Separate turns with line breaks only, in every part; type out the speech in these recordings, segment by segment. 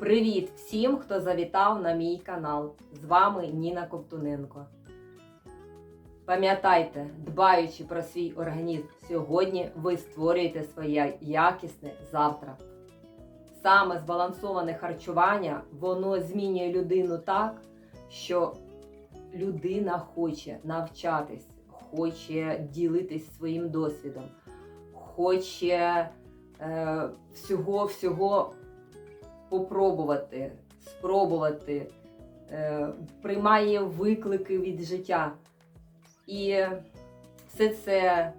Привіт всім, хто завітав на мій канал. З вами Ніна Ковтуненко. Пам'ятайте, дбаючи про свій організм сьогодні, ви створюєте своє якісне завтра. Саме збалансоване харчування воно змінює людину так, що людина хоче навчатись, хоче ділитись своїм досвідом, хоче е, всього-всього попробувати, спробувати, е, приймає виклики від життя. І все це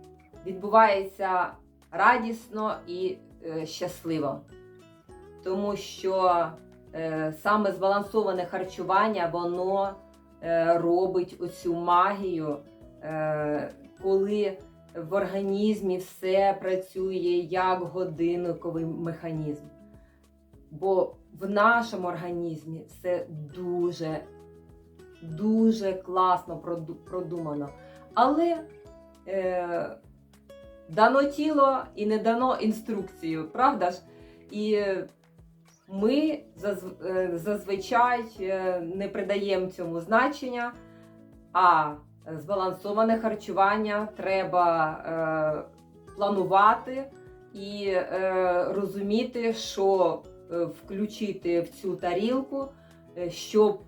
відбувається радісно і е, щасливо. Тому що е, саме збалансоване харчування, воно робить оцю магію, коли в організмі все працює як годинниковий механізм. Бо в нашому організмі все дуже, дуже класно продумано. Але е, дано тіло і не дано інструкцію, правда ж? І ми е, зазвичай е, не придаємо цьому значення, а збалансоване харчування треба е, планувати і е, розуміти, що включити в цю тарілку, е, щоб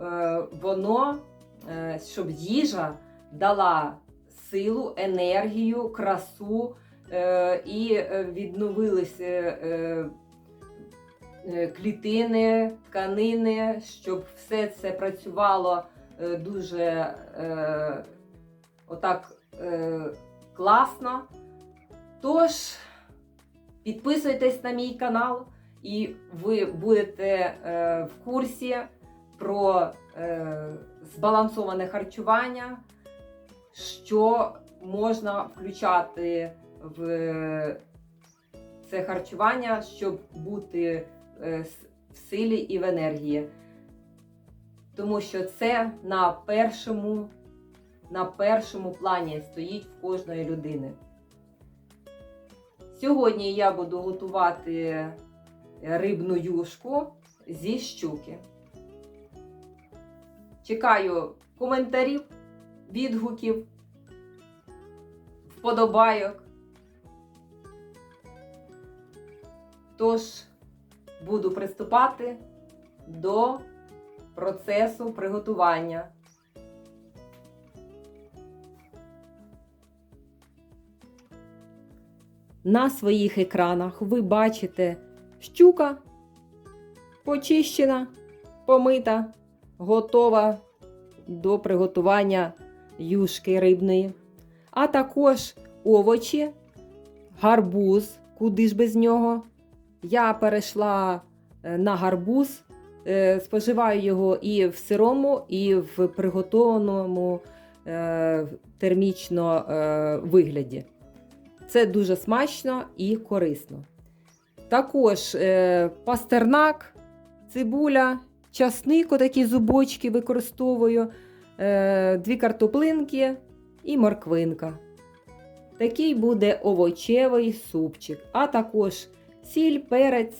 е, воно, е, щоб їжа дала силу, енергію, красу е, і е, відновилися е, е, клітини, тканини, щоб все це працювало е, дуже е, отак е, класно. Тож, підписуйтесь на мій канал, і ви будете е, в курсі про е, збалансоване харчування, що можна включати в це харчування, щоб бути е, в силі і в енергії. Тому що це на першому, на першому плані стоїть в кожної людини. Сьогодні я буду готувати рибну юшку зі щуки. Чекаю коментарів, відгуків, вподобайок. Тож буду приступати до процесу приготування. На своїх екранах ви бачите щука почищена, помита, готова до приготування юшки рибної. А також овочі, гарбуз, куди ж без нього. Я перейшла е, на гарбуз, е, споживаю його і в сирому, і в приготованому е, термічно вигляді. Це дуже смачно і корисно. Також е, пастернак, цибуля, часник, отакі зубочки використовую, е, дві картоплинки і морквинка. Такий буде овочевий супчик, а також сіль, перець,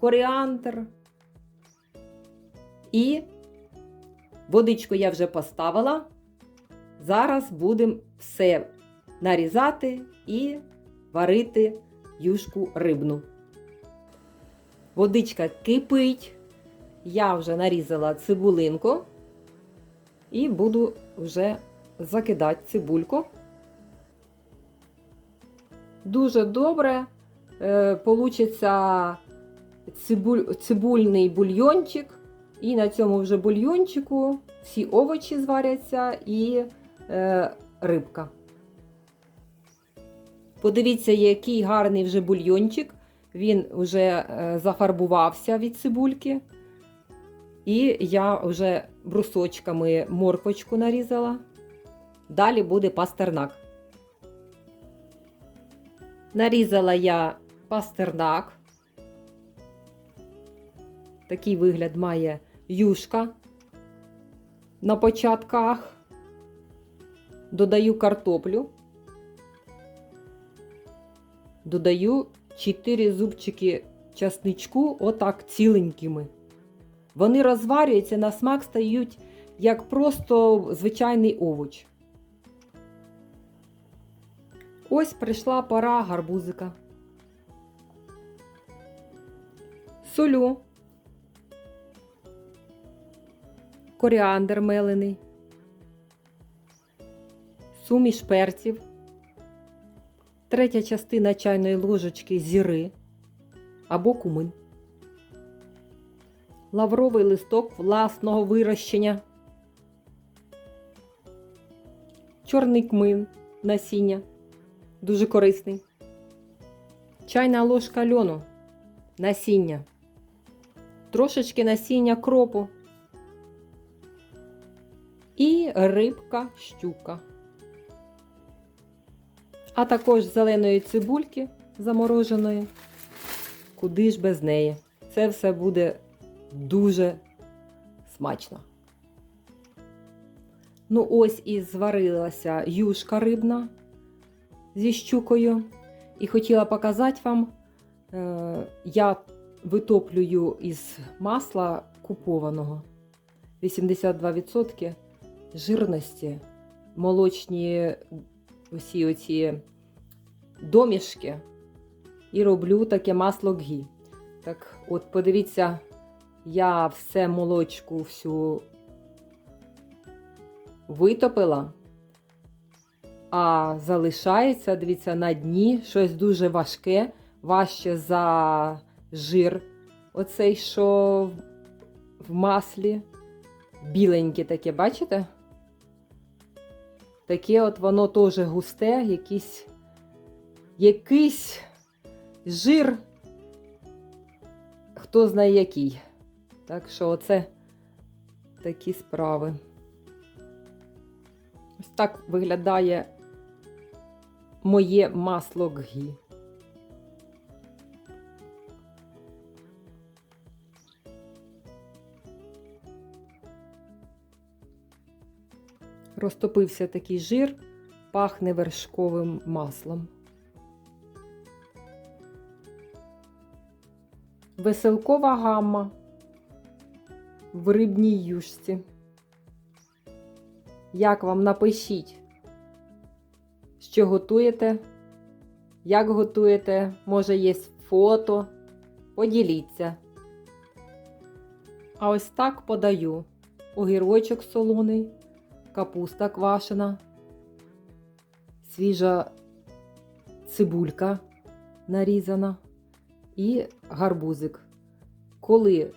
коріандр. І водичку я вже поставила. Зараз будемо все нарізати і варити юшку рибну. Водичка кипить. Я вже нарізала цибулинку і буду вже закидати цибульку. Дуже добре е, получиться цибуль, цибульний бульйончик. І на цьому вже бульйончику всі овочі зваряться і е, рибка. Подивіться, який гарний вже бульйончик. Він вже е, зафарбувався від цибульки. І я вже брусочками морквочку нарізала. Далі буде пастернак. Нарізала я пастернак. Такий вигляд має юшка на початках. Додаю картоплю. Додаю 4 зубчики часничку отак ціленькими. Вони розварюються, на смак стають як просто звичайний овоч. Ось прийшла пора гарбузика. Солю. Коріандр мелений. Суміш перців. Третя частина чайної ложечки зіри або кумин. Лавровий листок власного вирощення. Чорний кмин насіння. Дуже корисний. Чайна ложка льону. Насіння. Трошечки насіння кропу. І рибка щука. А також зеленої цибульки замороженої. Куди ж без неї? Це все буде дуже смачно. Ну, ось і зварилася юшка рибна зі щукою. І хотіла показати вам, е, я витоплюю із масла купованого 82% жирності, молочні усі оці домішки і роблю таке масло гі. Так, от подивіться, я все молочку всю витопила, а залишається, дивіться, на дні щось дуже важке, важче за жир. Оцей, що в маслі. Біленьке таке, бачите? Таке от воно теж густе, якийсь, якийсь жир, хто знає який. Так що оце такі справи. Ось так виглядає моє масло ггі. Розтопився такий жир, пахне вершковим маслом. Веселкова гамма в рибній юшці. Як вам напишіть, що готуєте? Як готуєте? Може, є фото? Поділіться. А ось так подаю огірочок солоний капуста квашена, свіжа цибулька нарізана і гарбузик. Коли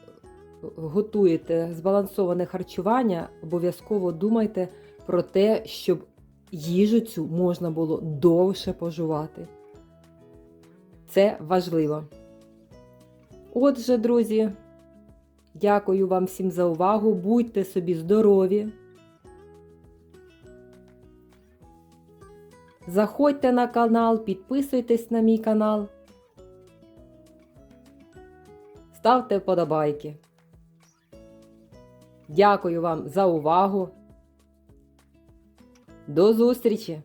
готуєте збалансоване харчування, обов'язково думайте про те, щоб їжу цю можна було довше пожувати. Це важливо. Отже, друзі, дякую вам всім за увагу. Будьте собі здорові! Заходьте на канал, підписуйтесь на мій канал. Ставте вподобайки. Дякую вам за увагу. До зустрічі!